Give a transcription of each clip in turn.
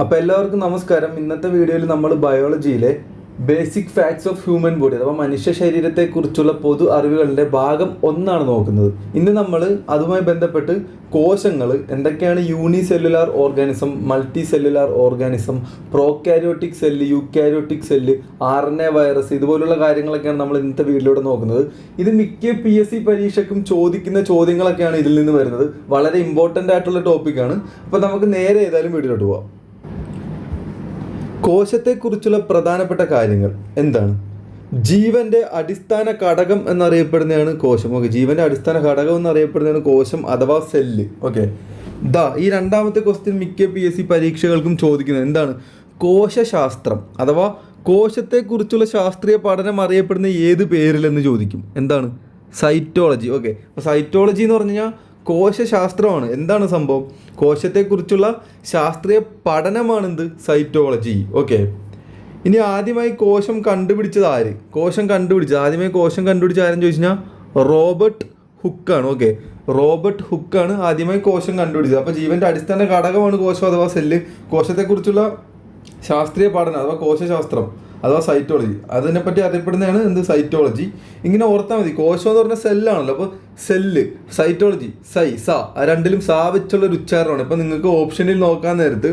അപ്പോൾ എല്ലാവർക്കും നമസ്കാരം. ഇന്നത്തെ വീഡിയോയിൽ നമ്മൾ ബയോളജിയിലെ basic facts of human body അഥവാ മനുഷ്യ ശരീരത്തെക്കുറിച്ചുള്ള പൊതു അറിവുകളുടെ ഭാഗം ഒന്നാണ് നോക്കുന്നത്. ഇന്ന് നമ്മൾ അതുമായി ബന്ധപ്പെട്ട് കോശങ്ങൾ എന്തൊക്കെയാണ് unicellular organism multicellular organism prokaryotic cell eukaryotic cell R N A virus ഇതുപോലുള്ള കാര്യങ്ങളൊക്കെയാണ് നമ്മൾ ഇന്നത്തെ വീഡിയോയിലൂടെ നോക്കുന്നത്. ഇത് മിക്ക പി എസ് സി പരീക്ഷയ്ക്കും ചോദിക്കുന്ന ചോദ്യങ്ങളൊക്കെയാണ് ഇതിൽ നിന്ന് വരുന്നത്. വളരെ ഇമ്പോർട്ടന്റ് ആയിട്ടുള്ള ടോപ്പിക്കാണ് അപ്പോൾ നമുക്ക് നേരെ ഏതായാലും വീഡിയോയിലോട്ട് പോവാം. കോശത്തെക്കുറിച്ചുള്ള പ്രധാനപ്പെട്ട കാര്യങ്ങൾ എന്താണ്? ജീവന്റെ അടിസ്ഥാന ഘടകം എന്നറിയപ്പെടുന്നതാണ് കോശം. ഓക്കെ ജീവന്റെ അടിസ്ഥാന ഘടകം എന്നറിയപ്പെടുന്നതാണ് കോശം അഥവാ സെല്ല്. ഓക്കെ ദാ ഈ രണ്ടാമത്തെ ക്വസ്റ്റ്യൻ മിക്ക പി എസ് സി പരീക്ഷകൾക്കും ചോദിക്കുന്നത് എന്താണ്? കോശശാസ്ത്രം അഥവാ കോശത്തെക്കുറിച്ചുള്ള ശാസ്ത്രീയ പഠനം അറിയപ്പെടുന്ന ഏത് പേരിലെന്ന് ചോദിക്കും. എന്താണ്? സൈറ്റോളജി. ഓക്കെ അപ്പോൾ സൈറ്റോളജി എന്ന് പറഞ്ഞു കഴിഞ്ഞാൽ കോശശാസ്ത്രമാണ്. എന്താണ് സംഭവം? കോശത്തെക്കുറിച്ചുള്ള ശാസ്ത്രീയ പഠനമാണെന്ത് സൈറ്റോളജി. ഓക്കെ. ഇനി ആദ്യമായി കോശം കണ്ടുപിടിച്ചത് ആര്? കോശം കണ്ടുപിടിച്ചത്. ആദ്യമായി കോശം കണ്ടുപിടിച്ച ആരെന്ന് ചോദിച്ചു കഴിഞ്ഞാൽ റോബർട്ട് ഹുക്കാണ്. ഓക്കെ. റോബർട്ട് ഹുക്കാണ് ആദ്യമായി കോശം കണ്ടുപിടിച്ചത്. അപ്പോൾ ജീവന്റെ അടിസ്ഥാന ഘടകമാണ് കോശം അഥവാ സെല്ല്. കോശത്തെക്കുറിച്ചുള്ള ശാസ്ത്രീയ പഠനം അഥവാ കോശശാസ്ത്രം. അഥവാ സൈറ്റോളജി അതിനെപ്പറ്റി അറിയപ്പെടുന്നതാണ് എന്ത്? സൈറ്റോളജി ഇങ്ങനെ ഓർത്താൽ മതി. കോശം എന്ന് പറഞ്ഞ സെല്ലാണല്ലോ അപ്പോൾ സെല്ല് സൈറ്റോളജി സൈ സ രണ്ടിലും സാ വെച്ചുള്ള ഒരു ഉച്ചാരണമാണ്. ഇപ്പം നിങ്ങൾക്ക് ഓപ്ഷനിൽ നോക്കാൻ നേരത്ത്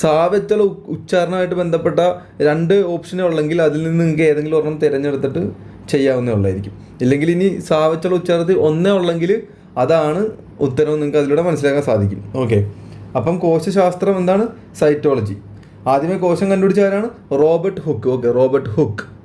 സാ വെച്ചുള്ള ഉച്ചാരണമായിട്ട് ബന്ധപ്പെട്ട രണ്ട് ഓപ്ഷനേ ഉള്ളെങ്കിൽ അതിൽ നിന്ന് നിങ്ങൾക്ക് ഏതെങ്കിലും ഒരെണ്ണം തിരഞ്ഞെടുത്തിട്ട് ചെയ്യാവുന്നേ ഉള്ളായിരിക്കും. ഇല്ലെങ്കിൽ ഇനി സാ വെച്ചുള്ള ഉച്ചാരണത്തിൽ ഒന്നേ ഉള്ളെങ്കിൽ അതാണ് ഉത്തരം നിങ്ങൾക്ക് അതിലൂടെ മനസ്സിലാക്കാൻ സാധിക്കും. ഓക്കെ അപ്പം കോശശാസ്ത്രം എന്താണ്? സൈറ്റോളജി ആദ്യമേ കോശം കണ്ടുപിടിച്ചവരാണ് Robert Hooke. Okay Robert Hooke.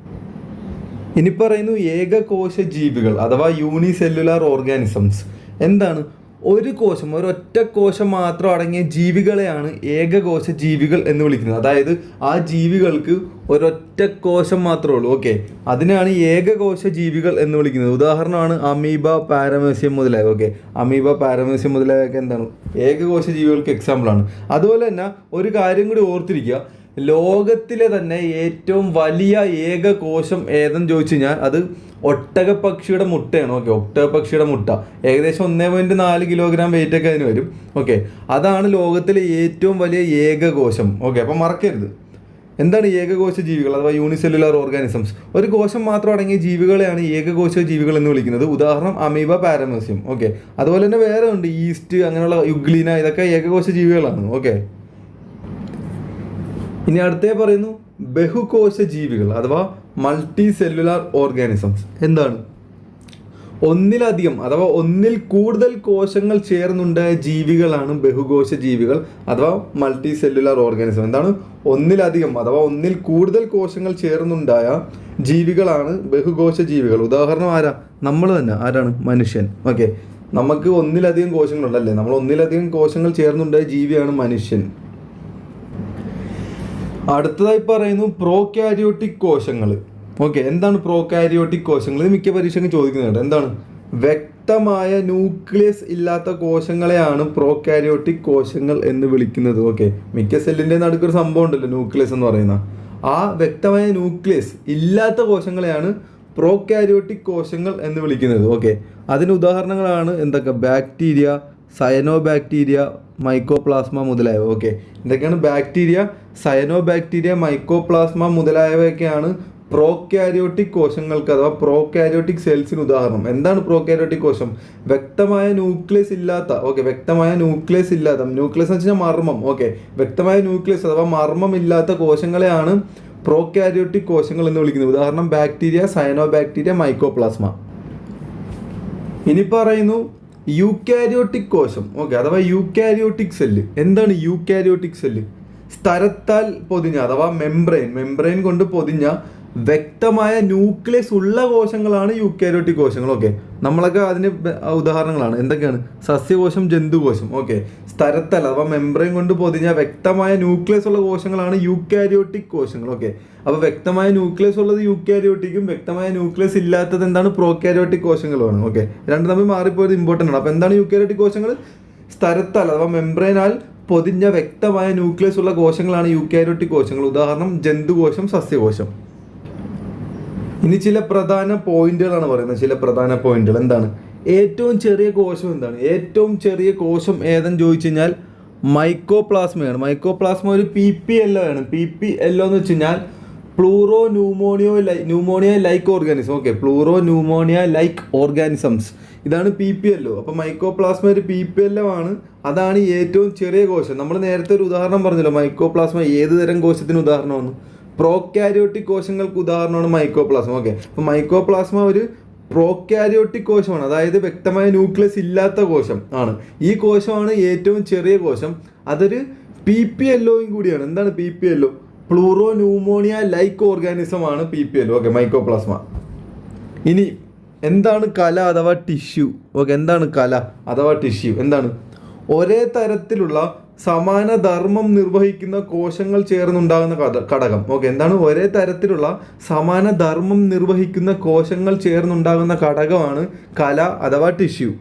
ഇനി പറയുന്നു ഏകകോശ ജീവികൾ അഥവാ യൂണിസെല്ലുലാർ ഓർഗാനിസംസ്. എന്താണ്? ഒരു കോശം ഒരൊറ്റ കോശം മാത്രം അടങ്ങിയ ജീവികളെയാണ് ഏകകോശ ജീവികൾ എന്ന് വിളിക്കുന്നത്. അതായത് ആ ജീവികൾക്ക് ഒരൊറ്റ കോശം മാത്രമേ ഉള്ളൂ. ഓക്കെ അതിനാണ് ഏകകോശ ജീവികൾ എന്ന് വിളിക്കുന്നത്. ഉദാഹരണമാണ് അമീബ പാരമേസ്യം മുതലായ ഓക്കെ അമീബ പാരമേസ്യം മുതലായൊക്കെ എന്താണ്? ഏകകോശ ജീവികൾക്ക് എക്സാമ്പിളാണ് അതുപോലെ തന്നെ ഒരു കാര്യം കൂടി ഓർത്തിരിക്കുക. ലോകത്തിലെ തന്നെ ഏറ്റവും വലിയ ഏകകോശം ഏതെന്ന് ചോദിച്ചു കഴിഞ്ഞാൽ അത് ഒട്ടകപ്പക്ഷിയുടെ മുട്ടയാണ്. ഓക്കെ ഒട്ടകപ്പക്ഷിയുടെ മുട്ട. ഏകദേശം ഒന്നേ പോയിന്റ് നാല് കിലോഗ്രാം വെയിറ്റ് ഒക്കെ അതിന് വരും. ഓക്കെ അതാണ് ലോകത്തിലെ ഏറ്റവും വലിയ ഏകകോശം. ഓക്കെ അപ്പം മറക്കരുത്. എന്താണ് ഏകകോശ ജീവികൾ അഥവാ യൂണിസെല്ലുലാർ ഓർഗാനിസംസ് ഒരു കോശം മാത്രം അടങ്ങിയ ജീവികളെയാണ് ഏകകോശ ജീവികൾ എന്ന് വിളിക്കുന്നത്. ഉദാഹരണം അമീബ പാരമേസ്യം ഓക്കെ അതുപോലെ തന്നെ വേറെ ഉണ്ട് ഈസ്റ്റ് അങ്ങനെയുള്ള യുഗ്ലീന ഇതൊക്കെ ഏകകോശ ജീവികളാണ്. ഓക്കെ ഇനി അടുത്തേ പറയുന്നു ബഹുകോശ ജീവികൾ അഥവാ മൾട്ടി സെല്ലുലാർ ഓർഗാനിസംസ് എന്താണ്? ഒന്നിലധികം അഥവാ ഒന്നിൽ കൂടുതൽ കോശങ്ങൾ ചേർന്നുണ്ടായ ജീവികളാണ് ബഹുകോശ ജീവികൾ അഥവാ മൾട്ടി സെല്ലുലാർ ഓർഗാനിസം എന്താണ്? ഒന്നിലധികം അഥവാ ഒന്നിൽ കൂടുതൽ കോശങ്ങൾ ചേർന്നുണ്ടായ ജീവികളാണ് ബഹുകോശ ജീവികൾ. ഉദാഹരണം ആരാ? നമ്മൾ തന്നെ. ആരാണ്? മനുഷ്യൻ. ഓക്കെ നമുക്ക് ഒന്നിലധികം കോശങ്ങളുണ്ടല്ലേ? നമ്മൾ ഒന്നിലധികം കോശങ്ങൾ ചേർന്നുണ്ടായ ജീവിയാണ് മനുഷ്യൻ. അടുത്തതായി പറയുന്നു പ്രോ കാരിയോട്ടിക് കോശങ്ങൾ. ഓക്കെ എന്താണ് പ്രോ കാരിയോട്ടിക് കോശങ്ങൾ? ഇത് മിക്ക പരീക്ഷയ്ക്കും ചോദിക്കുന്നുണ്ട് എന്താണ്? വ്യക്തമായ ന്യൂക്ലിയസ് ഇല്ലാത്ത കോശങ്ങളെയാണ് പ്രോ കാരിയോട്ടിക് കോശങ്ങൾ എന്ന് വിളിക്കുന്നത്. ഓക്കെ മിക്ക സെല്ലിന്റെ നടുക്കൊരു സംഭവം ഉണ്ടല്ലോ ന്യൂക്ലിയസ് എന്ന് പറയുന്ന. ആ വ്യക്തമായ ന്യൂക്ലിയസ് ഇല്ലാത്ത കോശങ്ങളെയാണ് പ്രോ കാരിയോട്ടിക് കോശങ്ങൾ എന്ന് വിളിക്കുന്നത്. ഓക്കെ അതിന് ഉദാഹരണങ്ങളാണ് എന്തൊക്കെ? ബാക്ടീരിയ സയനോ ബാക്ടീരിയ മൈക്കോപ്ലാസ്മ മുതലായവ. ഓക്കെ ഇതൊക്കെയാണ് ബാക്ടീരിയ സയനോ ബാക്ടീരിയ മൈക്കോപ്ലാസ്മ മുതലായവയൊക്കെയാണ് പ്രോകാരിയോട്ടിക് കോശങ്ങൾക്ക് അഥവാ പ്രോകാരിയോട്ടിക് സെൽസിന് ഉദാഹരണം. എന്താണ് പ്രോകാരിയോട്ടിക് കോശം? വ്യക്തമായ ന്യൂക്ലിയസ് ഇല്ലാത്ത ഓക്കെ വ്യക്തമായ ന്യൂക്ലിയസ് ഇല്ലാത്ത ന്യൂക്ലിയസ് എന്ന് വെച്ചാൽ മർമ്മം ഓക്കെ വ്യക്തമായ ന്യൂക്ലിയസ് അഥവാ മർമ്മം ഇല്ലാത്ത കോശങ്ങളെയാണ് പ്രോകാരിയോട്ടിക് കോശങ്ങൾ എന്ന് വിളിക്കുന്നത്. ഉദാഹരണം ബാക്ടീരിയ സയനോ ബാക്ടീരിയ മൈക്കോപ്ലാസ്മ ഇനി പറയുന്നു യൂക്കാരിയോട്ടിക് കോശം. ഓക്കെ അഥവാ യൂക്കാരിയോട്ടിക് സെല്ല്. എന്താണ് യൂക്കാരിയോട്ടിക് സെല്ല്? സ്ഥലത്താൽ പൊതിഞ്ഞ അഥവാ മെംബ്രെയിൻ മെംബ്രെയിൻ കൊണ്ട് പൊതിഞ്ഞ വ്യക്തമായ ന്യൂക്ലിയസ് ഉള്ള കോശങ്ങളാണ് യൂക്കാരിയോട്ടിക് കോശങ്ങൾ. ഓക്കെ നമ്മളൊക്കെ അതിന് ഉദാഹരണങ്ങളാണ്. എന്തൊക്കെയാണ്? സസ്യകോശം ജന്തുകോശം. ഓക്കെ. സ്ഥലത്തല്ല അഥവാ മെംബ്രെയിൻ കൊണ്ട് പൊതിഞ്ഞ വ്യക്തമായ ന്യൂക്ലിയസ് ഉള്ള കോശങ്ങളാണ് യൂക്കാരിയോട്ടിക് കോശങ്ങൾ. ഓക്കെ. അപ്പോൾ വ്യക്തമായ ന്യൂക്ലിയസ് ഉള്ളത് യൂക്കാരിയോട്ടിക്കും വ്യക്തമായ ന്യൂക്ലിയസ് ഇല്ലാത്തത് എന്താണ്? പ്രോക്യാരിയോട്ടിക് കോശങ്ങളുമാണ്. ഓക്കെ. രണ്ട് തമ്മിൽ മാറിപ്പോയത് ഇമ്പോർട്ടന്റ് ആണ്. അപ്പോൾ എന്താണ് യൂക്കാരിയോട്ടിക് കോശങ്ങൾ? സ്ഥലത്താൽ അഥവാ മെമ്പറേനാൽ പൊതിഞ്ഞ വ്യക്തമായ ന്യൂക്ലിയസ് ഉള്ള കോശങ്ങളാണ് യൂക്കാരിയോട്ടിക് കോശങ്ങൾ. ഉദാഹരണം ജന്തുകോശം സസ്യകോശം. ഇനി ചില പ്രധാന പോയിന്റുകളാണ് പറയുന്നത്. ചില പ്രധാന പോയിന്റുകൾ എന്താണ്? ഏറ്റവും ചെറിയ കോശം എന്താണ്? ഏറ്റവും ചെറിയ കോശം ഏതെന്ന് ചോദിച്ചു കഴിഞ്ഞാൽ മൈക്കോപ്ലാസ്മയാണ്. മൈക്കോപ്ലാസ്മ ഒരു പി പി എല്ലോ ആണ്. പി പി എല്ലോ എന്ന് വെച്ച് കഴിഞ്ഞാൽ pleuro pneumonia like pneumonia like organism. Okay pleuro pneumonia like organisms. ഇതാണ് പി പി എല്ലോ അപ്പോൾ മൈക്കോപ്ലാസ്മ ഒരു പി പി എല്ലോ ആണ്. അതാണ് ഏറ്റവും ചെറിയ കോശം. നമ്മൾ നേരത്തെ ഒരു ഉദാഹരണം പറഞ്ഞല്ലോ മൈക്കോപ്ലാസ്മ ഏത് തരം കോശത്തിന് ഉദാഹരണമാണ്? പ്രോക്യാരിയോട്ടിക് കോശങ്ങൾക്ക് ഉദാഹരണമാണ് മൈക്കോപ്ലാസ്മ ഓക്കെ അപ്പോൾ മൈക്കോപ്ലാസ്മ ഒരു പ്രോക്യാരിയോട്ടിക് കോശമാണ്. അതായത് വ്യക്തമായ ന്യൂക്ലിയസ് ഇല്ലാത്ത കോശം ആണ്. ഈ കോശമാണ് ഏറ്റവും ചെറിയ കോശം. അതൊരു പി പി എല്ലോയും കൂടിയാണ്. എന്താണ് P P L O pleuro pneumonia like organism ആണ് P P L O okay mycoplasma ഇനി എന്താണ് കല അഥവാ ടിഷ്യൂ ഓക്കെ എന്താണ് കല അഥവാ ടിഷ്യൂ എന്താണ്? ഒരേ തരത്തിലുള്ള സമാന ധർമ്മം നിർവഹിക്കുന്ന കോശങ്ങൾ ചേർന്നുണ്ടാകുന്ന കഥ ഘടകം. ഓക്കെ എന്താണ്? ഒരേ തരത്തിലുള്ള സമാന ധർമ്മം നിർവഹിക്കുന്ന കോശങ്ങൾ ചേർന്നുണ്ടാകുന്ന ഘടകമാണ് കല അഥവാ ടിഷ്യൂ.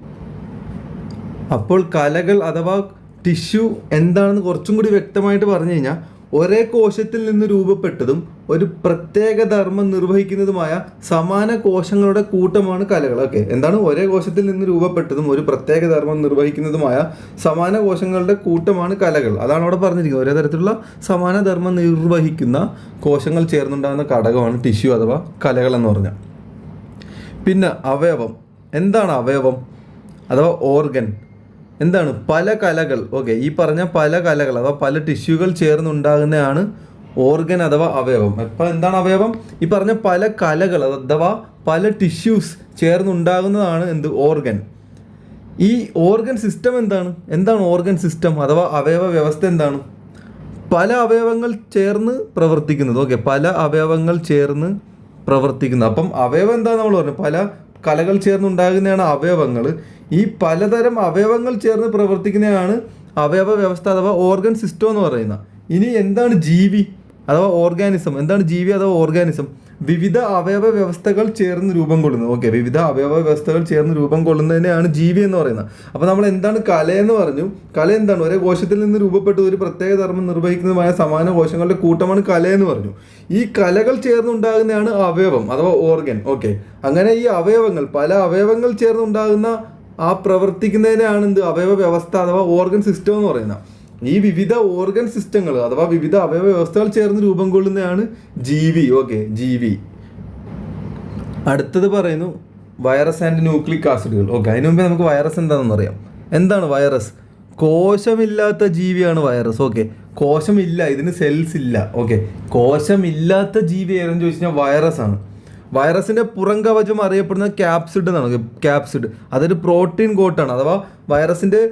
അപ്പോൾ കലകൾ അഥവാ ടിഷ്യൂ എന്താണെന്ന് കുറച്ചും കൂടി വ്യക്തമായിട്ട് പറഞ്ഞു കഴിഞ്ഞാൽ ഒരേ കോശത്തിൽ നിന്ന് രൂപപ്പെട്ടതും ഒരു പ്രത്യേക ധർമ്മം നിർവഹിക്കുന്നതുമായ സമാന കോശങ്ങളുടെ കൂട്ടമാണ് കലകൾ. ഓക്കെ എന്താണ് ഒരേ കോശത്തിൽ നിന്ന് രൂപപ്പെട്ടതും ഒരു പ്രത്യേക ധർമ്മം നിർവഹിക്കുന്നതുമായ സമാന കോശങ്ങളുടെ കൂട്ടമാണ് കലകൾ? അതാണ് അവിടെ പറഞ്ഞിരിക്കുന്നത്. ഒരേ തരത്തിലുള്ള സമാന ധർമ്മം നിർവഹിക്കുന്ന കോശങ്ങൾ ചേർന്നുണ്ടാകുന്ന ഘടകമാണ് ടിഷ്യൂ അഥവാ കലകൾ എന്ന് പറഞ്ഞാൽ. പിന്നെ അവയവം. എന്താണ് അവയവം? അഥവാ ഓർഗൻ. എന്താണ്? പല കലകൾ. ഓക്കെ ഈ പറഞ്ഞ പല കലകൾ അഥവാ പല ടിഷ്യൂകൾ ചേർന്നുണ്ടാകുന്നതാണ് ഓർഗൻ അഥവാ അവയവം. ഇപ്പം എന്താണ് അവയവം? ഈ പറഞ്ഞ പല കലകൾ അഥവാ പല ടിഷ്യൂസ് ചേർന്നുണ്ടാകുന്നതാണ് എന്ത്? ഓർഗൻ. ഈ ഓർഗൻ സിസ്റ്റം എന്താണ്? എന്താണ് ഓർഗൻ സിസ്റ്റം അഥവാ അവയവ വ്യവസ്ഥ എന്താണ്? പല അവയവങ്ങൾ ചേർന്ന് പ്രവർത്തിക്കുന്നത്. ഓക്കെ പല അവയവങ്ങൾ ചേർന്ന് പ്രവർത്തിക്കുന്നത് അപ്പം അവയവം എന്താ നമ്മൾ പറഞ്ഞു. പല കലകൾ ചേർന്നുണ്ടാകുന്നതാണ് അവയവങ്ങൾ. ഈ പലതരം അവയവങ്ങൾ ചേർന്ന് പ്രവർത്തിക്കുന്നതാണ് അവയവ വ്യവസ്ഥ അഥവാ ഓർഗൻ സിസ്റ്റം എന്ന് പറയുന്നത്. ഇനി എന്താണ് ജീവി അഥവാ ഓർഗാനിസം? എന്താണ് ജീവി അഥവാ ഓർഗാനിസം? വിവിധ അവയവ വ്യവസ്ഥകൾ ചേർന്ന് രൂപം കൊള്ളുന്നത്. ഓക്കെ വിവിധ അവയവ വ്യവസ്ഥകൾ ചേർന്ന് രൂപം കൊള്ളുന്നതിനെയാണ് ജീവി എന്ന് പറയുന്നത്. അപ്പോൾ നമ്മൾ എന്താണ് കല എന്ന് പറഞ്ഞു? കല എന്താണ്? ഒരേ കോശത്തിൽ നിന്ന് രൂപപ്പെട്ട ഒരു പ്രത്യേക ധർമ്മം നിർവഹിക്കുന്നതുമായ സമാന കോശങ്ങളുടെ കൂട്ടമാണ് കല എന്ന് പറഞ്ഞു. ഈ കലകൾ ചേർന്നുണ്ടാകുന്നതാണ് അവയവം അഥവാ ഓർഗൻ ഓക്കെ അങ്ങനെ ഈ അവയവങ്ങൾ പല അവയവങ്ങൾ ചേർന്നുണ്ടാകുന്ന ആ പ്രവർത്തിക്കുന്നതിനെയാണ് എന്ത്? അവയവ വ്യവസ്ഥ അഥവാ ഓർഗൻ സിസ്റ്റം എന്ന് പറയുന്നത്. ഈ വിവിധ ഓർഗൻ സിസ്റ്റങ്ങൾ അഥവാ വിവിധ അവയവ വ്യവസ്ഥകൾ ചേർന്ന് രൂപം കൊള്ളുന്നതാണ് ജീവി ഓക്കെ ജീവി അടുത്തത് പറയുന്നു വൈറസ് ആൻഡ് ന്യൂക്ലിക് ആസിഡുകൾ ഓക്കെ അതിനു മുമ്പേ നമുക്ക് വൈറസ് എന്താണെന്ന് അറിയാം. എന്താണ് വൈറസ് കോശമില്ലാത്ത ജീവിയാണ് വൈറസ് ഓക്കെ കോശമില്ല ഇതിന് സെൽസ് ഇല്ല. ഓക്കെ കോശമില്ലാത്ത ജീവി ഏതെന്ന് ചോദിച്ചു കഴിഞ്ഞാൽ വൈറസ് ആണ്. വൈറസിന്റെ പുറം കവചം അറിയപ്പെടുന്ന ക്യാപ്സിഡ് എന്നാണ്. ക്യാപ്സിഡ് അതൊരു പ്രോട്ടീൻ കോട്ടാണ് അഥവാ വൈറസിന്റെ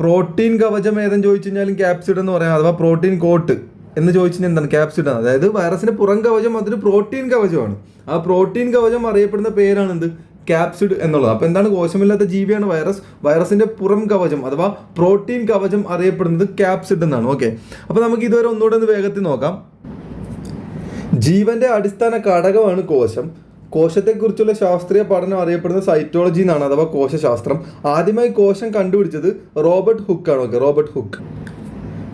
പ്രോട്ടീൻ കവചം ഏതെന്ന് ചോദിച്ചു കഴിഞ്ഞാലും ക്യാപ്സിഡ് എന്ന് പറയാം അഥവാ പ്രോട്ടീൻ കോട്ട് എന്ന് ചോദിച്ചു കഴിഞ്ഞാൽ എന്താണ്? ക്യാപ്സിഡ് അതായത് വൈറസിന് പുറം കവചം അതൊരു പ്രോട്ടീൻ കവചമാണ്. ആ പ്രോട്ടീൻ കവചം അറിയപ്പെടുന്ന പേരാണ് എന്ത്? ക്യാപ്സിഡ് എന്നുള്ളത്. അപ്പോൾ എന്താണ്? കോശമില്ലാത്ത ജീവിയാണ് വൈറസ് വൈറസിന്റെ പുറം കവചം അഥവാ പ്രോട്ടീൻ കവചം അറിയപ്പെടുന്നത് ക്യാപ്സിഡ് എന്നാണ്. ഓക്കെ അപ്പോൾ നമുക്ക് ഇതുവരെ ഒന്നുകൂടെ ഒന്ന് വേഗത്തിൽ നോക്കാം. ജീവന്റെ അടിസ്ഥാന ഘടകമാണ് കോശം. കോശത്തെക്കുറിച്ചുള്ള ശാസ്ത്രീയ പഠനം അറിയപ്പെടുന്ന സൈറ്റോളജി എന്നാണ് അഥവാ കോശശാസ്ത്രം. ആദ്യമായി കോശം കണ്ടുപിടിച്ചത് റോബർട്ട് ഹുക്ക് ആണ് ഓക്കെ റോബർട്ട് ഹുക്ക്.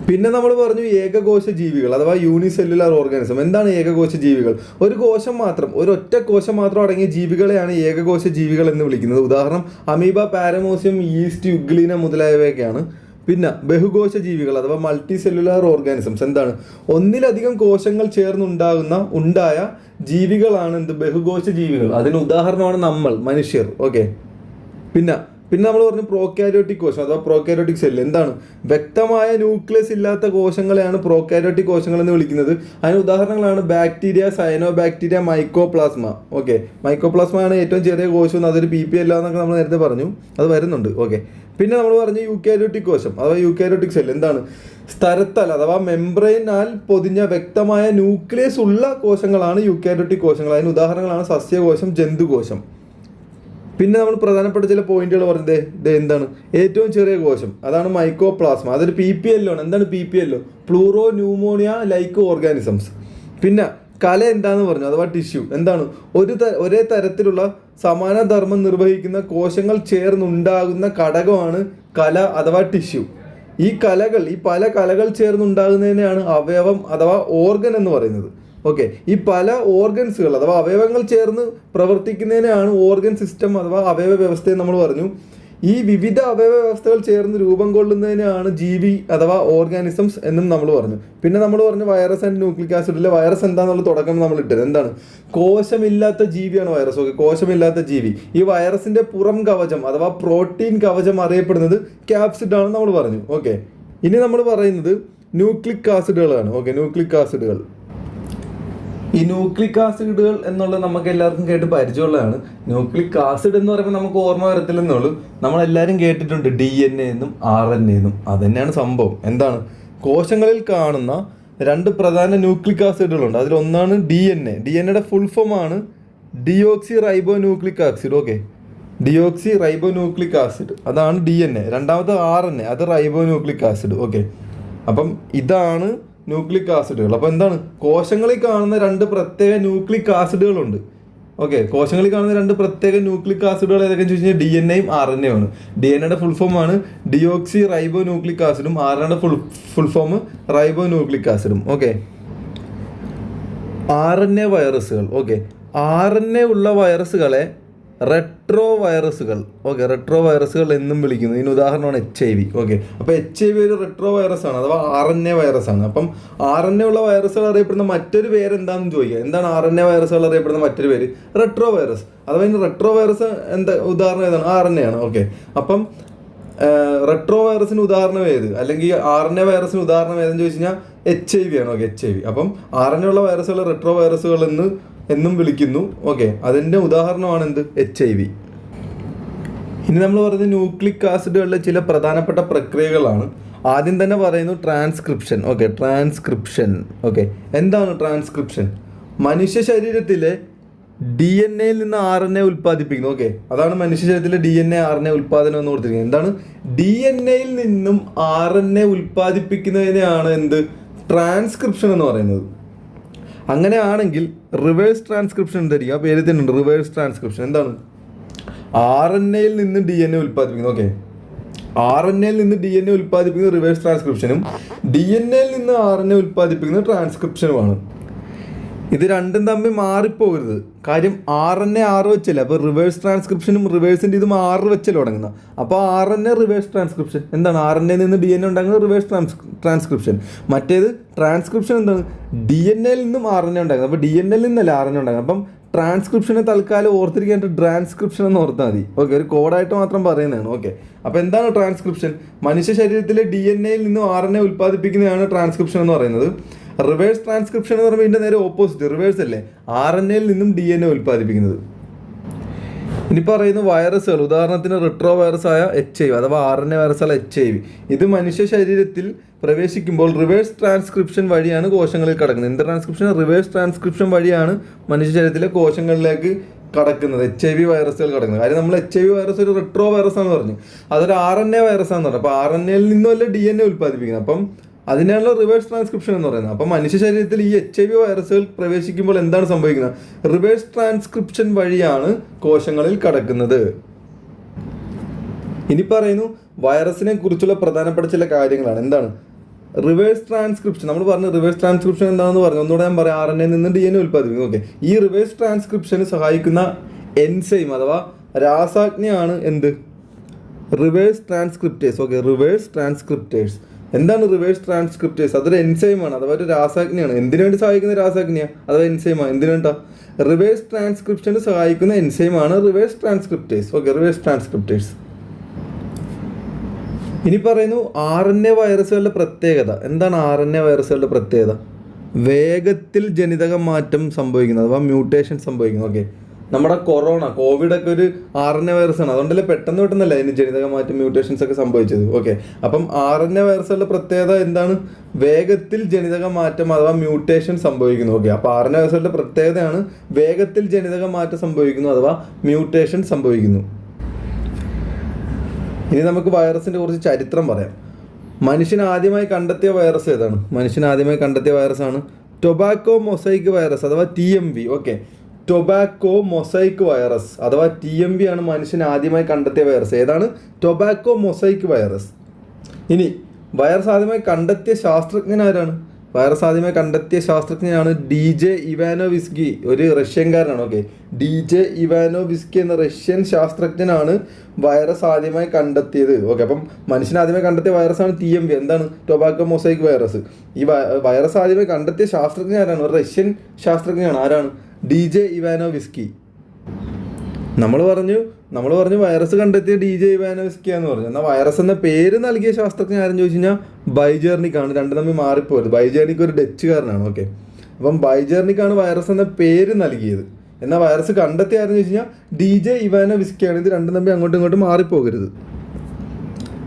പിന്നെ നമ്മൾ പറഞ്ഞു ഏകകോശ ജീവികൾ അഥവാ യൂണിസെല്ലുലാർ ഓർഗാനിസം. എന്താണ് ഏകകോശ ജീവികൾ ഒരു കോശം മാത്രം ഒരു ഒറ്റ കോശം മാത്രം അടങ്ങിയ ജീവികളെയാണ് ഏകകോശ ജീവികൾ എന്ന് വിളിക്കുന്നത്. ഉദാഹരണം അമീബ പാരമോസിയം ഈസ്റ്റ് യുഗ്ലീന മുതലായവയൊക്കെയാണ്. പിന്നെ ബഹുകോശ ജീവികൾ അഥവാ മൾട്ടി സെല്ലുലാർ ഓർഗാനിസംസ് എന്താണ്? ഒന്നിലധികം കോശങ്ങൾ ചേർന്നുണ്ടാകുന്ന ഉണ്ടായ ജീവികളാണ് എന്ത്? ബഹുകോശ ജീവികൾ അതിന് ഉദാഹരണമാണ് നമ്മൾ മനുഷ്യർ. ഓക്കെ പിന്നെ പിന്നെ നമ്മൾ പറഞ്ഞു പ്രോക്യാരിയോട്ടിക് കോശം അഥവാ പ്രോക്യാരിയോട്ടിക് സെല്ല് എന്താണ്? വ്യക്തമായ ന്യൂക്ലിയസ് ഇല്ലാത്ത കോശങ്ങളെയാണ് പ്രോക്യാരിയോട്ടിക് കോശങ്ങൾ എന്ന് വിളിക്കുന്നത്. അതിന് ഉദാഹരണങ്ങളാണ് bacteria cyanobacteria mycoplasma okay mycoplasma ആണ് ഏറ്റവും ചെറിയ കോശം അതൊരു പി പി അല്ല എന്നൊക്കെ നമ്മൾ നേരത്തെ പറഞ്ഞു. അത് വരുന്നുണ്ട്. ഓക്കെ പിന്നെ നമ്മൾ പറഞ്ഞു യൂക്കാരിയോട്ടിക് കോശം അഥവാ യൂക്കാരിയോട്ടിക് സെൽ. എന്താണ്? സ്ഥലത്താൽ അഥവാ മെംബ്രെയിനാൽ പൊതിഞ്ഞ വ്യക്തമായ ന്യൂക്ലിയസ് ഉള്ള കോശങ്ങളാണ് യൂക്കാരിയോട്ടിക് കോശങ്ങൾ. അതിന് ഉദാഹരണങ്ങളാണ് സസ്യകോശം ജന്തുകോശം. പിന്നെ നമ്മൾ പ്രധാനപ്പെട്ട ചില പോയിന്റുകൾ പറഞ്ഞത് ഇത് എന്താണ്? ഏറ്റവും ചെറിയ കോശം അതാണ് മൈക്കോപ്ലാസ്മ. അതൊരു പി പി എല്ലോ ആണ്. എന്താണ് P P L O pleuropneumonia like organisms പിന്നെ കല എന്താന്ന് പറഞ്ഞു അഥവാ ടിഷ്യൂ. എന്താണ്? ഒരു ഒരേ തരത്തിലുള്ള സമാന ധർമ്മം നിർവഹിക്കുന്ന കോശങ്ങൾ ചേർന്നുണ്ടാകുന്ന ഘടകമാണ് കല അഥവാ ടിഷ്യൂ. ഈ കലകൾ ഈ പല കലകൾ ചേർന്നുണ്ടാകുന്നതിനെയാണ് അവയവം അഥവാ ഓർഗൻ എന്ന് പറയുന്നത്. ഓക്കെ. ഈ പല ഓർഗൻസുകൾ അഥവാ അവയവങ്ങൾ ചേർന്ന് പ്രവർത്തിക്കുന്നതിനെയാണ് ഓർഗൻ സിസ്റ്റം അഥവാ അവയവ വ്യവസ്ഥയെ നമ്മൾ പറഞ്ഞു. ഈ വിവിധ അവയവ വ്യവസ്ഥകൾ ചേർന്ന് രൂപം കൊള്ളുന്നതിനാണ് ജീവി അഥവാ ഓർഗാനിസംസ് എന്നും നമ്മൾ പറഞ്ഞു. പിന്നെ നമ്മൾ പറഞ്ഞു വൈറസ് ആൻഡ് ന്യൂക്ലിക് ആസിഡിലെ വൈറസ് എന്താണെന്നുള്ള തുടക്കം നമ്മൾ ഇട്ടത്. എന്താണ്? കോശമില്ലാത്ത ജീവിയാണ് വൈറസ് ഓക്കെ കോശമില്ലാത്ത ജീവി. ഈ വൈറസിന്റെ പുറം കവചം അഥവാ പ്രോട്ടീൻ കവചം അറിയപ്പെടുന്നത് ക്യാപ്സിഡ് ആണെന്ന് നമ്മൾ പറഞ്ഞു. ഓക്കെ ഇനി നമ്മൾ പറയുന്നത് ന്യൂക്ലിക് ആസിഡുകളാണ് ഓക്കെ ന്യൂക്ലിക് ആസിഡുകൾ ഈ ന്യൂക്ലിക് ആസിഡുകൾ എന്നുള്ളത് നമുക്ക് എല്ലാവർക്കും കേട്ട് പരിചയമുള്ളതാണ്. ന്യൂക്ലിക് ആസിഡ് എന്ന് പറയുമ്പോൾ നമുക്ക് ഓർമ്മ വരത്തില്ലെന്നുള്ളൂ നമ്മളെല്ലാവരും കേട്ടിട്ടുണ്ട് ഡി എൻ എ എന്നും ആർ എൻ എ എന്നും. അതുതന്നെയാണ് സംഭവം. എന്താണ്? കോശങ്ങളിൽ കാണുന്ന രണ്ട് പ്രധാന ന്യൂക്ലിക് ആസിഡുകളുണ്ട് അതിലൊന്നാണ് D N A D N എയുടെ ഫുൾ ഫോം ആണ് deoxyribonucleic acid okay deoxyribonucleic acid അതാണ് ഡി എൻ എ രണ്ടാമത് ആർ എൻ എ അത് റൈബോ ന്യൂക്ലിക് ആസിഡ് ഓക്കെ അപ്പം ഇതാണ് ന്യൂക്ലിക് ആസിഡുകൾ. അപ്പോൾ എന്താണ്? കോശങ്ങളിൽ കാണുന്ന രണ്ട് പ്രത്യേക ന്യൂക്ലിക് ആസിഡുകളുണ്ട്. ഓക്കെ കോശങ്ങളിൽ കാണുന്ന രണ്ട് പ്രത്യേക ന്യൂക്ലിക് ആസിഡുകൾ ഏതൊക്കെയെന്ന് ചോദിച്ചു കഴിഞ്ഞാൽ ഡി എൻ എയും ആർ എൻ എയും ആണ്. ഡി എൻ എയുടെ ഫുൾ ഫോം ആണ് ഡിയോക്സി റൈബോ ന്യൂക്ലിക് ആസിഡും R N full full form ribonucleic ആസിഡും ഓക്കെ. ആർ എൻ എ വൈറസുകൾ ഓക്കെ. ആർ എൻ എ ഉള്ള വൈറസുകളെ റെട്രോ വൈറസുകൾ ഓക്കെ റെട്രോ വൈറസുകൾ എന്നും വിളിക്കുന്നു. ഇതിന് ഉദാഹരണമാണ് എച്ച് ഐ വി ഓക്കെ അപ്പോൾ എച്ച് ഐ വി ഒരു റെട്രോ വൈറസ് ആണ് അഥവാ ആർ എൻ എ വൈറസ് ആണ്. അപ്പം ആർ എൻ എ ഉള്ള വൈറസുകൾ അറിയപ്പെടുന്ന മറ്റൊരു പേര് എന്താണെന്ന് ചോദിക്കുക എന്താണ് ആർ എൻ എ വൈറസുകൾ അറിയപ്പെടുന്ന മറ്റൊരു പേര്? റെട്രോ വൈറസ് അഥവാ ഇതിന് റെട്രോ വൈറസ് എന്താ ഉദാഹരണം ഏതാണ്? ആർ എൻ എ ആണ്. ഓക്കെ അപ്പം റെട്രോ വൈറസിന് ഉദാഹരണം ഏത്? അല്ലെങ്കിൽ ആർ എൻ എ വൈറസിന് ഉദാഹരണം ഏതെന്ന് ചോദിച്ചു കഴിഞ്ഞാൽ എച്ച് ഐ വി ആണ്. ഓക്കെ എച്ച് ഐ വി അപ്പം ആർ എൻ എ ഉള്ള വൈറസുകൾ റെട്രോ വൈറസുകൾ എന്ന് എന്നും വിളിക്കുന്നു. ഓക്കെ അതിന്റെ ഉദാഹരണമാണ് എന്ത് എച്ച് ഐ വി ഇനി നമ്മൾ പറയുന്നത് ന്യൂക്ലിക് ആസിഡുകളിലെ ചില പ്രധാനപ്പെട്ട പ്രക്രിയകളാണ്. ആദ്യം തന്നെ പറയുന്നു ട്രാൻസ്ക്രിപ്ഷൻ ഓക്കെ ട്രാൻസ്ക്രിപ്ഷൻ ഓക്കെ എന്താണ് ട്രാൻസ്ക്രിപ്ഷൻ മനുഷ്യ ശരീരത്തിലെ ഡി എൻ എയിൽ നിന്ന് ആർ എൻ എ ഉൽപ്പാദിപ്പിക്കുന്നു. ഓക്കെ അതാണ് മനുഷ്യ ശരീരത്തിലെ D N A R N A ഉൽപ്പാദനം എന്ന് കൊടുത്തിരിക്കുന്നത്. എന്താണ്? ഡി എൻ എയിൽ നിന്നും ആർ എൻ എ ഉൽപ്പാദിപ്പിക്കുന്നതിനെയാണ് എന്ത്? ട്രാൻസ്ക്രിപ്ഷൻ എന്ന് പറയുന്നത്. അങ്ങനെയാണെങ്കിൽ റിവേഴ്സ് ട്രാൻസ്ക്രിപ്ഷൻ എന്തായിരിക്കും ആ പേര് തന്നെയുണ്ട് റിവേഴ്സ് ട്രാൻസ്ക്രിപ്ഷൻ എന്താണ്? ആർ എൻ എയിൽ നിന്ന് ഡി എൻ എ ഉൽപ്പാദിപ്പിക്കുന്നു. ഓക്കെ ആർ എൻ എയിൽ നിന്ന് ഡി എൻ എ ഉൽപ്പാദിപ്പിക്കുന്ന റിവേഴ്സ് ട്രാൻസ്ക്രിപ്ഷനും ഡി എൻ എയിൽ നിന്ന് ആർ എൻ എ ഉൽപ്പാദിപ്പിക്കുന്ന ട്രാൻസ്ക്രിപ്ഷനുമാണ് ഇത് രണ്ടും തമ്മിൽ മാറിപ്പോകരുത് കാര്യം ആർ എൻ എ ആറ് വെച്ചല്ലേ അപ്പോൾ റിവേഴ്സ് ട്രാൻസ്ക്രിപ്ഷനും റിവേഴ്സിന്റെ ഇതും ആറ് വെച്ചല്ലോ തുടങ്ങുന്നത് അപ്പോൾ R N A reverse transcription എന്താണ് ആർ എൻ എ നിന്ന് ഡി എൻ എ ഉണ്ടാകുന്നത് റിവേഴ്സ് ട്രാൻസ് ട്രാൻസ്ക്രിപ്ഷൻ മറ്റേത് ട്രാൻസ്ക്രിപ്ഷൻ എന്താണ് ഡി എൻ എയിൽ നിന്നും ആർ എൻ എ ഉണ്ടാകുന്നത് അപ്പോൾ ഡി എൻ എയിൽ നിന്നല്ല ആർ എൻ എ ഉണ്ടാകുന്നത് അപ്പം ട്രാൻസ്ക്രിപ്ഷനെ തൽക്കാലം ഓർത്തിരിക്കാനായിട്ട് ട്രാൻസ്ക്രിപ്ഷൻ എന്ന് ഓർത്താൽ മതി ഓക്കെ ഒരു കോഡായിട്ട് മാത്രം പറയുന്നതാണ് ഓക്കെ അപ്പോൾ എന്താണ് ട്രാൻസ്ക്രിപ്ഷൻ മനുഷ്യ ശരീരത്തിലെ ഡി എൻ എയിൽ നിന്നും ആർ എൻ എ ഉൽപ്പാദിപ്പിക്കുന്നതാണ് ട്രാൻസ്ക്രിപ്ഷൻ എന്ന് പറയുന്നത് റിവേഴ്സ് ട്രാൻസ്ക്രിപ്ഷൻ എന്ന് പറയുമ്പോൾ ഇതിന്റെ നേരെ ഓപ്പോസിറ്റ് റിവേഴ്സ് അല്ലേ? ആർ എൻ എയിൽ നിന്നും ഡി എൻ എ ഉൽപ്പാദിപ്പിക്കുന്നത്. ഇനി പറയുന്ന വൈറസുകൾ ഉദാഹരണത്തിന് റിട്രോ ആയ എച്ച് ഐ വി അഥവാ ആർ എൻ എ വൈറസായ എച്ച് ഐ വി. ഇത് മനുഷ്യ ശരീരത്തിൽ പ്രവേശിക്കുമ്പോൾ റിവേഴ്സ് ട്രാൻസ്ക്രിപ്ഷൻ വഴിയാണ് കോശങ്ങളിൽ കടക്കുന്നത്. എന്ത് ട്രാൻസ്ക്രിപ്ഷൻ? റിവേഴ്സ് ട്രാൻസ്ക്രിപ്ഷൻ വഴിയാണ് മനുഷ്യ ശരീരത്തിലെ കോശങ്ങളിലേക്ക് കടക്കുന്നത് എച്ച് ഐ വി വൈറസുകൾ കടക്കുന്നത്. കാര്യം നമ്മൾ എച്ച് ഐ വി വൈറസ് ഒരു റിട്രോ വൈറസ് ആണെന്ന് പറഞ്ഞു. അതൊരു ആർ എൻ എ വൈറസ് ആണെന്ന് പറഞ്ഞു. അപ്പോൾ ആർ എൻ എയിൽ നിന്നുമല്ല ഡി എൻ എ ഉൽപ്പാദിപ്പിക്കുന്നത്? അപ്പം അതിനാണല്ലോ റിവേഴ്സ് ട്രാൻസ്ക്രിപ്ഷൻ എന്ന് പറയുന്നത്. അപ്പം മനുഷ്യ ശരീരത്തിൽ ഈ എച്ച് ഐ വി വൈറസുകൾ പ്രവേശിക്കുമ്പോൾ എന്താണ് സംഭവിക്കുന്നത്? റിവേഴ്സ് ട്രാൻസ്ക്രിപ്ഷൻ വഴിയാണ് കോശങ്ങളിൽ കടക്കുന്നത്. ഇനി പറയുന്നു വൈറസിനെ കുറിച്ചുള്ള പ്രധാനപ്പെട്ട ചില കാര്യങ്ങളാണ്. എന്താണ്? റിവേഴ്സ് ട്രാൻസ്ക്രിപ്ഷൻ നമ്മൾ പറഞ്ഞു റിവേഴ്സ് ട്രാൻസ്ക്രിപ്ഷൻ എന്താണെന്ന് പറഞ്ഞു. ഒന്നുകൂടെ ഞാൻ പറയാം ആർ എൻ എ നിന്ന് ഡി എൻ ഉൽപ്പാദിപ്പിക്കും ഓക്കെ ഈ റിവേഴ്സ് ട്രാൻസ്ക്രിപ്ഷന് സഹായിക്കുന്ന എൻസൈം അഥവാ രാസാജ്ഞയാണ് എന്ത്? Reverse transcriptase okay reverse transcriptase എന്താണ് റിവേഴ്സ് ട്രാൻസ്ക്രിപ്റ്റേഴ്സ് അതൊരു എൻസൈമാണ് അഥവാ ഒരു രാസാഗ്നിയാണ്. എന്തിനു വേണ്ടി സഹായിക്കുന്ന രാസാഗ്നിയാണ് അഥവാ എൻസൈമാണ് എന്തിനു വേണ്ട റിവേഴ്സ് ട്രാൻസ്ക്രിപ്ഷന് സഹായിക്കുന്ന എൻസൈമാണ് reverse transcriptase okay reverse transcriptase ഇനി പറയുന്നു ആർ എൻ എ വൈറസുകളുടെ പ്രത്യേകത. എന്താണ് ആർ എൻ എ വൈറസുകളുടെ പ്രത്യേകത? വേഗത്തിൽ ജനിതക മാറ്റം സംഭവിക്കുന്നത് അഥവാ മ്യൂട്ടേഷൻ സംഭവിക്കുന്നത് ഓക്കെ നമ്മുടെ കൊറോണ കോവിഡ് ഒക്കെ ഒരു ആർ എൻ എ വൈറസ് ആണ് അതുകൊണ്ടല്ലേ പെട്ടെന്ന് പെട്ടെന്നല്ല അതിന് ജനിതക മാറ്റം മ്യൂട്ടേഷൻസ് ഒക്കെ സംഭവിച്ചത്. ഓക്കെ അപ്പം ആർ എൻ എ വൈറസുകളുടെ പ്രത്യേകത എന്താണ്? വേഗത്തിൽ ജനിതക മാറ്റം അഥവാ മ്യൂട്ടേഷൻ സംഭവിക്കുന്നു. ഓക്കെ അപ്പൊ ആർ എൻ എ വൈറസുകളുടെ പ്രത്യേകതയാണ് വേഗത്തിൽ ജനിതക മാറ്റം സംഭവിക്കുന്നു അഥവാ മ്യൂട്ടേഷൻ സംഭവിക്കുന്നു. ഇനി നമുക്ക് വൈറസിന്റെ കുറച്ച് ചരിത്രം പറയാം. മനുഷ്യൻ ആദ്യമായി കണ്ടെത്തിയ വൈറസ് ഏതാണ്? മനുഷ്യൻ ആദ്യമായി കണ്ടെത്തിയ ആണ് ടൊബാക്കോ മൊസൈക്ക് വൈറസ് അഥവാ T M V okay tobacco mosaic virus അഥവാ ടി എം ബി ആണ് മനുഷ്യൻ ആദ്യമായി കണ്ടെത്തിയ വൈറസ് ഏതാണ്? ടൊബാക്കോ മൊസൈക്ക് വൈറസ് ഇനി വൈറസ് ആദ്യമായി കണ്ടെത്തിയ ശാസ്ത്രജ്ഞൻ ആരാണ്? വൈറസ് ആദ്യമായി കണ്ടെത്തിയ ശാസ്ത്രജ്ഞനാണ് ഡി ജെ ഇവാനോവിസ്കി ഒരു റഷ്യൻകാരനാണ്. ഓക്കെ ഡി ജെ ഇവാനോവിസ്കി എന്ന റഷ്യൻ ശാസ്ത്രജ്ഞനാണ് വൈറസ് ആദ്യമായി കണ്ടെത്തിയത്. ഓക്കെ അപ്പം മനുഷ്യൻ ആദ്യമായി കണ്ടെത്തിയ വൈറസാണ് ടി എം വി എന്താണ്? ടൊബാക്കോ മൊസൈക്ക് വൈറസ് ഈ വൈറസ് ആദ്യമായി കണ്ടെത്തിയ ശാസ്ത്രജ്ഞൻ ആരാണ്? ഒരു റഷ്യൻ ശാസ്ത്രജ്ഞനാണ്. ആരാണ്? D J Ivanovsky. നമ്മൾ പറഞ്ഞു നമ്മൾ പറഞ്ഞു വൈറസ് കണ്ടെത്തിയ ഡി ജെ ഇവാനോസ്കി എന്ന് പറഞ്ഞു. എന്നാൽ വൈറസ് എന്ന പേര് നൽകിയ ശാസ്ത്രജ്ഞൻ ആരെന്ന് ചോദിച്ചു കഴിഞ്ഞാൽ ബൈജേർണിക്കാണ്. രണ്ടും തമ്മിൽ മാറിപ്പോയത്. ബൈജേർണിക്ക് ഒരു ഡച്ചുകാരനാണ് ഓക്കെ അപ്പം ബൈജേർണിക്കാണ് വൈറസ് എന്ന പേര് നൽകിയത്. എന്നാൽ വൈറസ് കണ്ടെത്തിയ ആരെന്ന് ചോദിച്ചു കഴിഞ്ഞാൽ ഡി ജെ ഇവാനോവിസ്കിയാണ്. ഇത് രണ്ടും തമ്മിൽ അങ്ങോട്ടും ഇങ്ങോട്ടും മാറിപ്പോകരുത്.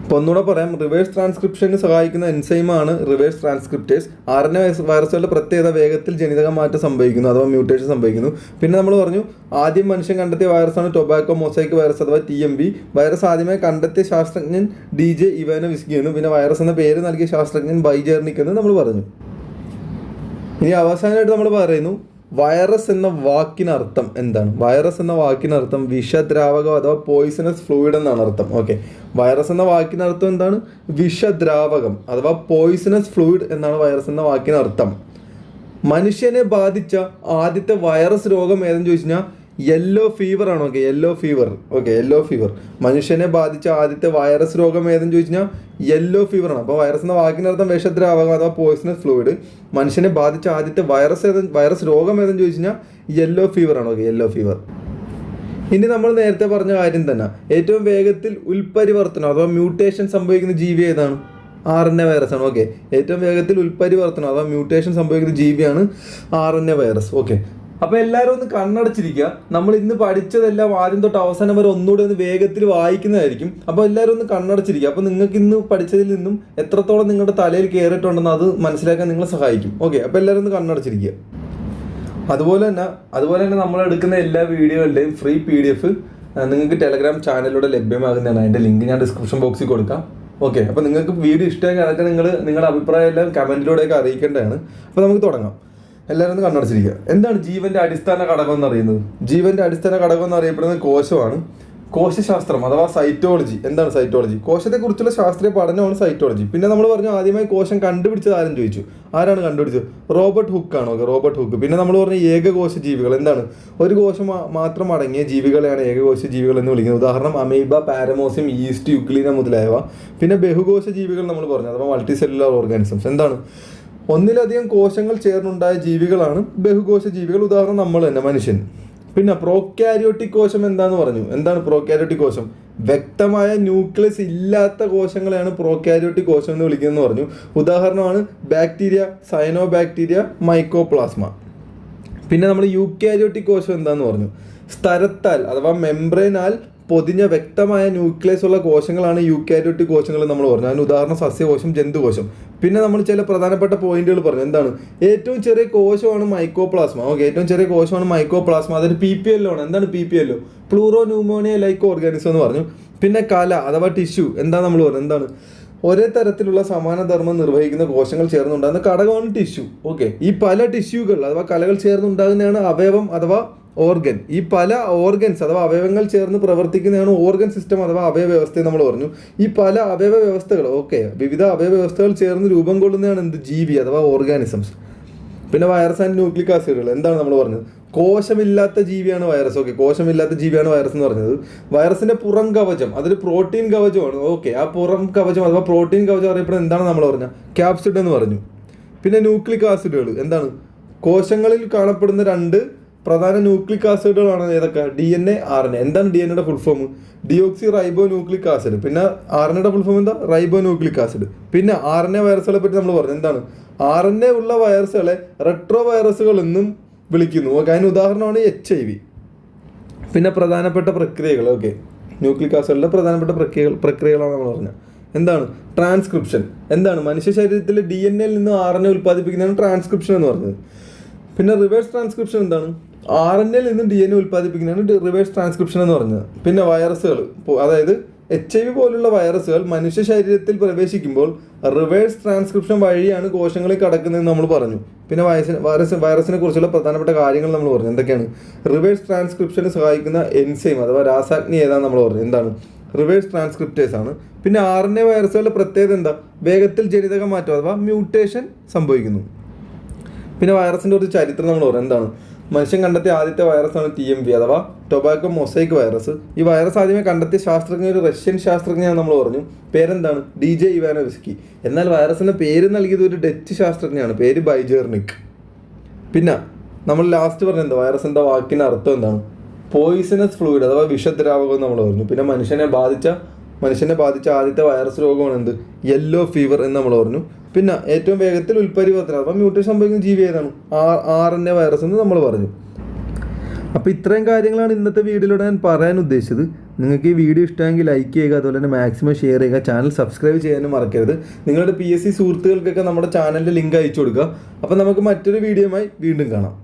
അപ്പോൾ ഒന്നുകൂടെ പറയാം. റിവേഴ്സ് ട്രാൻസ്ക്രിപ്ഷന് സഹായിക്കുന്ന എൻസൈമാണ് reverse transcriptase R N A വൈറസുകളുടെ പ്രത്യേകത വേഗത്തിൽ ജനിതക മാറ്റം സംഭവിക്കുന്നു അഥവാ മ്യൂട്ടേഷൻ സംഭവിക്കുന്നു. പിന്നെ നമ്മൾ പറഞ്ഞു ആദ്യം മനുഷ്യൻ കണ്ടെത്തിയ വൈറസാണ് ടൊബാക്കോ മൊസൈക്ക് വൈറസ് അഥവാ ടി എം ബി വൈറസ് ആദ്യമായി കണ്ടെത്തിയ ശാസ്ത്രജ്ഞൻ ഡി ജെ ഇവാനോ വിസ്കിയാണ് പിന്നെ വൈറസ് എന്ന പേര് നൽകിയ ശാസ്ത്രജ്ഞൻ ബൈജേർണിക് നമ്മൾ പറഞ്ഞു. ഇനി അവസാനമായിട്ട് നമ്മൾ പറയുന്നു വൈറസ് എന്ന വാക്കിനർത്ഥം എന്താണ്? വൈറസ് എന്ന വാക്കിനർത്ഥം വിഷദ്രാവകം അഥവാ പോയിസണസ് ഫ്ലൂയിഡ് എന്നാണ് അർത്ഥം. ഓക്കെ വൈറസ് എന്ന വാക്കിനർത്ഥം എന്താണ്? വിഷദ്രാവകം അഥവാ പോയിസണസ് ഫ്ലൂയിഡ് എന്നാണ് വൈറസ് എന്ന വാക്കിനർത്ഥം മനുഷ്യനെ ബാധിച്ച ആദ്യത്തെ വൈറസ് രോഗം ഏതെന്ന് ചോദിച്ചു കഴിഞ്ഞാൽ യെല്ലോ ഫീവർ ആണ്? Okay yellow fever okay yellow fever മനുഷ്യനെ ബാധിച്ച ആദ്യത്തെ വൈറസ് രോഗം ഏതെന്ന് ചോദിച്ചു കഴിഞ്ഞാൽ യെല്ലോ ഫീവർ ആണ് അപ്പോൾ വൈറസ് എന്ന വാക്കിനർത്ഥം വിഷദ്രാവകം അഥവാ പോയിസണസ് ഫ്ലൂയിഡ് മനുഷ്യനെ ബാധിച്ച ആദ്യത്തെ വൈറസ് ഏതെന്ന് വൈറസ് രോഗം ഏതെന്ന് ചോദിച്ചു കഴിഞ്ഞാൽ യെല്ലോ ഫീവർ ആണ്. ഓക്കെ യെല്ലോ ഫീവർ ഇനി നമ്മൾ നേരത്തെ പറഞ്ഞ കാര്യം തന്നെ. ഏറ്റവും വേഗത്തിൽ ഉൽപരിവർത്തനം അഥവാ മ്യൂട്ടേഷൻ സംഭവിക്കുന്ന ജീവി ഏതാണ്? ആർ എൻ എ വൈറസ് ആണ്. ഓക്കെ ഏറ്റവും വേഗത്തിൽ ഉൽപരിവർത്തനം അഥവാ മ്യൂട്ടേഷൻ സംഭവിക്കുന്ന ജീവിയാണ് R N A virus okay അപ്പോൾ എല്ലാവരും ഒന്ന് കണ്ണടച്ചിരിക്കുക. നമ്മൾ ഇന്ന് പഠിച്ചതെല്ലാം ആദ്യം തൊട്ട് അവസാനം വരെ ഒന്നുകൂടെ ഒന്ന് വേഗത്തിൽ വായിക്കുന്നതായിരിക്കും. അപ്പോൾ എല്ലാവരും ഒന്ന് കണ്ണടച്ചിരിക്കുക. അപ്പോൾ നിങ്ങൾക്ക് ഇന്ന് പഠിച്ചതിൽ നിന്നും എത്രത്തോളം നിങ്ങളുടെ തലയിൽ കയറിയിട്ടുണ്ടെന്ന് അത് മനസ്സിലാക്കാൻ നിങ്ങളെ സഹായിക്കും. ഓക്കെ അപ്പോൾ എല്ലാവരും ഒന്ന് കണ്ണടച്ചിരിക്കുക. അതുപോലെ തന്നെ അതുപോലെ തന്നെ നമ്മൾ എടുക്കുന്ന എല്ലാ വീഡിയോകളുടെയും ഫ്രീ പി ഡി എഫ് നിങ്ങൾക്ക് ടെലഗ്രാം ചാനലിലൂടെ ലഭ്യമാകുന്നതാണ്. അതിന്റെ ലിങ്ക് ഞാൻ ഡിസ്ക്രിപ്ഷൻ ബോക്സിൽ കൊടുക്കാം. ഓക്കെ അപ്പോൾ നിങ്ങൾക്ക് വീഡിയോ ഇഷ്ടമായി അതൊക്കെ നിങ്ങൾ നിങ്ങളുടെ അഭിപ്രായം എല്ലാം കമന്റിലൂടെയൊക്കെ അറിയിക്കേണ്ടതാണ്. അപ്പോൾ നമുക്ക് തുടങ്ങാം. എല്ലാവരും കണ്ണടച്ചിരിക്കുക. എന്താണ് ജീവന്റെ അടിസ്ഥാന ഘടകം എന്ന് അറിയുന്നത്? ജീവന്റെ അടിസ്ഥാന ഘടകം എന്ന് അറിയപ്പെടുന്നത് കോശമാണ്. കോശശാസ്ത്രം അഥവാ സൈറ്റോളജി എന്താണ് സൈറ്റോളജി കോശത്തെക്കുറിച്ചുള്ള ശാസ്ത്രീയ പഠനമാണ് സൈറ്റോളജി പിന്നെ നമ്മൾ പറഞ്ഞു ആദ്യമായി കോശം കണ്ടുപിടിച്ചത് ആരും ചോദിച്ചു. ആരാണ് കണ്ടുപിടിച്ചത്? റോബർട്ട് ഹുക്ക് ആണ്. Okay Robert Hooke. പിന്നെ നമ്മൾ പറഞ്ഞ ഏകകോശ ജീവികൾ എന്താണ്? ഒരു കോശം മാത്രം അടങ്ങിയ ജീവികളെയാണ് ഏകകോശ ജീവികൾ എന്ന് വിളിക്കുന്നത്. ഉദാഹരണം അമീബ പാരമോസിയം ഈസ്റ്റ് യുക്ലീന മുതലായവ. പിന്നെ ബഹുകോശ ജീവികൾ നമ്മൾ പറഞ്ഞു. അഥവാ മൾട്ടി സെല്ലുലാർ ഓർഗാനിസംസ് എന്താണ്? ഒന്നിലധികം കോശങ്ങൾ ചേർന്നുണ്ടായ ജീവികളാണ് ബഹുകോശ ജീവികൾ. ഉദാഹരണം നമ്മൾ തന്നെ മനുഷ്യൻ. പിന്നെ പ്രോക്യാരിയോട്ടിക് കോശം എന്താന്ന് പറഞ്ഞു? എന്താണ് പ്രോക്യാരിയോട്ടിക് കോശം? വ്യക്തമായ ന്യൂക്ലിയസ് ഇല്ലാത്ത കോശങ്ങളെയാണ് പ്രോക്യാരിയോട്ടിക് കോശം എന്ന് വിളിക്കുന്നതെന്ന് പറഞ്ഞു. ഉദാഹരണമാണ് ബാക്ടീരിയ സൈനോ ബാക്ടീരിയ മൈക്കോപ്ലാസ്മ പിന്നെ നമ്മൾ യൂക്യാരിയോട്ടിക് കോശം എന്താന്ന് പറഞ്ഞു? സ്ഥലത്താൽ അഥവാ മെംബ്രെയിനാൽ പൊതിഞ്ഞ വ്യക്തമായ ന്യൂക്ലിയസ് ഉള്ള കോശങ്ങളാണ് യൂക്യാരിയോട്ടിക് കോശങ്ങൾ നമ്മൾ പറഞ്ഞു. അതിന് ഉദാഹരണം സസ്യകോശം ജന്തുകോശം. പിന്നെ നമ്മൾ ചില പ്രധാനപ്പെട്ട പോയിന്റുകൾ പറഞ്ഞു. എന്താണ്? ഏറ്റവും ചെറിയ കോശമാണ് മൈക്കോപ്ലാസ്മ ഓക്കെ ഏറ്റവും ചെറിയ കോശമാണ് മൈക്കോപ്ലാസ്മ അതൊരു പി പി എല്ലോ ആണ്. എന്താണ് P P L O pleuropneumonia like organism എന്ന് പറഞ്ഞു. പിന്നെ കല അഥവാ ടിഷ്യൂ എന്താ നമ്മൾ പറഞ്ഞു എന്താണ്? ഒരേ തരത്തിലുള്ള സമാന ധർമ്മം നിർവഹിക്കുന്ന കോശങ്ങൾ ചേർന്നുണ്ടാകുന്ന ഘടകമാണ് ടിഷ്യൂ ഓക്കെ ഈ പല ടിഷ്യൂകൾ അഥവാ കലകൾ ചേർന്നുണ്ടാകുന്നതാണ് അവയവം അഥവാ ഓർഗൻ. ഈ പല ഓർഗൻസ് അഥവാ അവയവങ്ങൾ ചേർന്ന് പ്രവർത്തിക്കുന്നതാണ് ഓർഗൻ സിസ്റ്റം അഥവാ അവയവ വ്യവസ്ഥ നമ്മൾ പറഞ്ഞു. ഈ പല അവയവ വ്യവസ്ഥകൾ ഓക്കെ വിവിധ അവയവ വ്യവസ്ഥകൾ ചേർന്ന് രൂപം കൊള്ളുന്നതാണ് എന്ത്? ജീവി അഥവാ ഓർഗാനിസംസ്. പിന്നെ വൈറസ് ആൻഡ് ന്യൂക്ലിക് ആസിഡുകൾ എന്താണ് നമ്മൾ പറഞ്ഞത്? കോശമില്ലാത്ത ജീവിയാണ് വൈറസ് ഓക്കെ കോശമില്ലാത്ത ജീവിയാണ് വൈറസ് എന്ന് പറഞ്ഞത്. വൈറസിന്റെ പുറം കവചം അതൊരു പ്രോട്ടീൻ കവചമാണ് ഓക്കെ ആ പുറം കവചം അഥവാ പ്രോട്ടീൻ കവചം അറിയപ്പെടുന്നത് എന്താണ് നമ്മൾ പറഞ്ഞത്? ക്യാപ്സിഡ് എന്ന് പറഞ്ഞു. പിന്നെ ന്യൂക്ലിക് ആസിഡുകൾ എന്താണ്? കോശങ്ങളിൽ കാണപ്പെടുന്ന രണ്ട് പ്രധാന ന്യൂക്ലിക് ആസിഡുകളാണ് ഏതൊക്കെ? D N A R N A എന്താണ് ഡി എൻ എയുടെ full form deoxy ribo nucleic acid പിന്നെ ആർ എൻ എയുടെ ഫുൾ ഫോം എന്താ? റൈബോ ന്യൂക്ലിക് ആസിഡ് പിന്നെ ആർ എൻ എ വൈറസുകളെ പറ്റി നമ്മൾ പറഞ്ഞു. എന്താണ്? ആർ എൻ എ ഉള്ള വൈറസുകളെ റെട്രോ വൈറസുകൾ എന്നും വിളിക്കുന്നു. ഓക്കെ അതിന് ഉദാഹരണമാണ് എച്ച് ഐ വി പിന്നെ പ്രധാനപ്പെട്ട പ്രക്രിയകൾ. ഓക്കെ ന്യൂക്ലിക് ആസിഡിലെ പ്രധാനപ്പെട്ട പ്രക്രിയകൾ പ്രക്രിയകളാണ് നമ്മൾ പറഞ്ഞത്. എന്താണ്? ട്രാൻസ്ക്രിപ്ഷൻ എന്താണ്? മനുഷ്യ ശരീരത്തിലെ ഡി എൻ എയിൽ നിന്ന് ആർ എൻ എ ഉൽപ്പാദിപ്പിക്കുന്നതാണ് ട്രാൻസ്ക്രിപ്ഷൻ എന്ന് പറഞ്ഞത്. പിന്നെ റിവേഴ്സ് ട്രാൻസ്ക്രിപ്ഷൻ എന്താണ്? ആർ എൻ എയിൽ നിന്ന് ഡി എൻ എ ഉൽപ്പാദിപ്പിക്കുന്നതാണ് റിവേഴ്സ് ട്രാൻസ്ക്രിപ്ഷൻ എന്ന് പറഞ്ഞത്. പിന്നെ വൈറസുകൾ അതായത് എച്ച് ഐ വി പോലുള്ള വൈറസുകൾ മനുഷ്യ ശരീരത്തിൽ പ്രവേശിക്കുമ്പോൾ റിവേഴ്സ് ട്രാൻസ്ക്രിപ്ഷൻ വഴിയാണ് കോശങ്ങളിൽ കടക്കുന്നതെന്ന് നമ്മൾ പറഞ്ഞു. പിന്നെ വയസ്സിന് വൈറസ് വൈറസിനെ കുറിച്ചുള്ള പ്രധാനപ്പെട്ട കാര്യങ്ങൾ നമ്മൾ പറഞ്ഞു. എന്തൊക്കെയാണ്? റിവേഴ്സ് ട്രാൻസ്ക്രിപ്ഷന് സഹായിക്കുന്ന എൻസൈം അഥവാ രാസാഗ്നി ഏതാണ് നമ്മൾ പറഞ്ഞു. എന്താണ്? റിവേഴ്സ് ട്രാൻസ്ക്രിപ്റ്റേഴ്സ് ആണ്. പിന്നെ ആർ എൻ എ വൈറസുകളുടെ പ്രത്യേകത എന്താ? വേഗത്തിൽ ജനിതക മാറ്റം അഥവാ മ്യൂട്ടേഷൻ സംഭവിക്കുന്നു. പിന്നെ വൈറസിന്റെ ഒരു ചരിത്രം നമ്മൾ പറയും എന്താണ്? മനുഷ്യൻ കണ്ടെത്തിയ ആദ്യത്തെ വൈറസാണ് ടി എം വി അഥവാ ടൊബാക്കോ മൊസൈക്ക് വൈറസ് ഈ വൈറസ് ആദ്യമേ കണ്ടെത്തിയ ശാസ്ത്രജ്ഞ ഒരു റഷ്യൻ ശാസ്ത്രജ്ഞനാണ് നമ്മൾ പറഞ്ഞു. പേരെന്താണ്? D J Ivanovsky. എന്നാൽ വൈറസിന് പേര് നൽകിയത് ഒരു ഡച്ച് ശാസ്ത്രജ്ഞയാണ് പേര് ബൈജേർണിക്. പിന്നെ നമ്മൾ ലാസ്റ്റ് പറഞ്ഞത് എന്താ? വൈറസ് എന്താ വാക്കിന് അർത്ഥം എന്താണ്? പോയിസണസ് ഫ്ലൂയിഡ് അഥവാ വിഷദ്രാവകം നമ്മൾ പറഞ്ഞു. പിന്നെ മനുഷ്യനെ ബാധിച്ച മനുഷ്യനെ ബാധിച്ച ആദ്യത്തെ വൈറസ് രോഗമാണ് എന്ത് യെല്ലോ ഫീവർ എന്ന് നമ്മൾ പറഞ്ഞു. പിന്നെ ഏറ്റവും വേഗത്തിൽ ഉൽപരിവർത്തനം അഥവാ മ്യൂട്ടേഷൻ സംഭവിക്കുന്ന ജീവി ഏതാണ്? R R N A virus എന്ന് നമ്മൾ പറഞ്ഞു. അപ്പോൾ ഇത്രയും കാര്യങ്ങളാണ് ഇന്നത്തെ വീഡിയോയിലൂടെ ഞാൻ പറയാൻ ഉദ്ദേശിച്ചത്. നിങ്ങൾക്ക് ഈ വീഡിയോ ഇഷ്ടമെങ്കിൽ ലൈക്ക് ചെയ്യുക അതുപോലെ തന്നെ മാക്സിമം ഷെയർ ചെയ്യുക ചാനൽ സബ്സ്ക്രൈബ് ചെയ്യാനും മറക്കരുത്. നിങ്ങളുടെ പി എസ് സി സുഹൃത്തുക്കൾക്കൊക്കെ നമ്മുടെ ചാനലിന്റെ ലിങ്ക് അയച്ചു കൊടുക്കുക. അപ്പോൾ നമുക്ക് മറ്റൊരു വീഡിയോയുമായി വീണ്ടും കാണാം.